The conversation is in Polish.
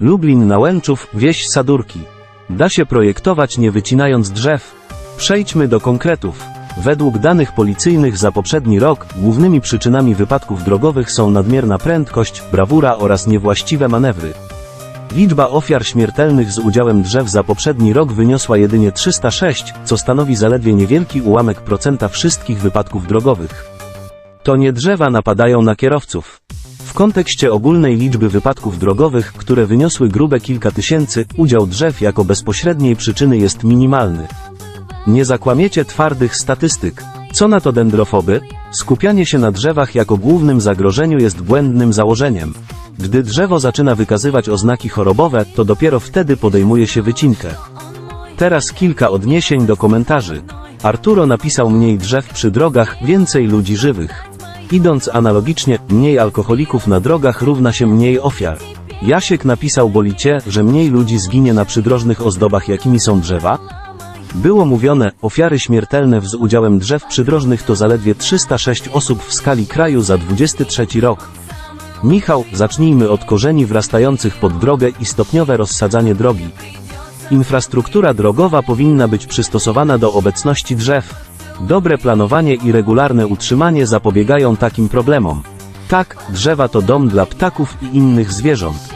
Lublin Nałęczów, wieś Sadurki. Da się projektować nie wycinając drzew? Przejdźmy do konkretów. Według danych policyjnych za poprzedni rok głównymi przyczynami wypadków drogowych są nadmierna prędkość, brawura oraz niewłaściwe manewry. Liczba ofiar śmiertelnych z udziałem drzew za poprzedni rok wyniosła jedynie 306, co stanowi zaledwie niewielki ułamek procenta wszystkich wypadków drogowych. To nie drzewa napadają na kierowców. Kontekście ogólnej liczby wypadków drogowych, które wyniosły grube kilka tysięcy, udział drzew jako bezpośredniej przyczyny jest minimalny. Nie zakłamiecie twardych statystyk. Co na to dendrofoby? Skupianie się na drzewach jako głównym zagrożeniu jest błędnym założeniem. Gdy drzewo zaczyna wykazywać oznaki chorobowe, to dopiero wtedy podejmuje się wycinkę. Teraz kilka odniesień do komentarzy. Arturo napisał mniej drzew przy drogach, więcej ludzi żywych. Idąc analogicznie, mniej alkoholików na drogach równa się mniej ofiar. Jasiek napisał bolicie, że mniej ludzi zginie na przydrożnych ozdobach jakimi są drzewa? Było mówione, ofiary śmiertelne z udziałem drzew przydrożnych to zaledwie 306 osób w skali kraju za 23 rok. Michał, zacznijmy od korzeni wrastających pod drogę i stopniowe rozsadzanie drogi. Infrastruktura drogowa powinna być przystosowana do obecności drzew. Dobre planowanie i regularne utrzymanie zapobiegają takim problemom. Tak, drzewa to dom dla ptaków i innych zwierząt.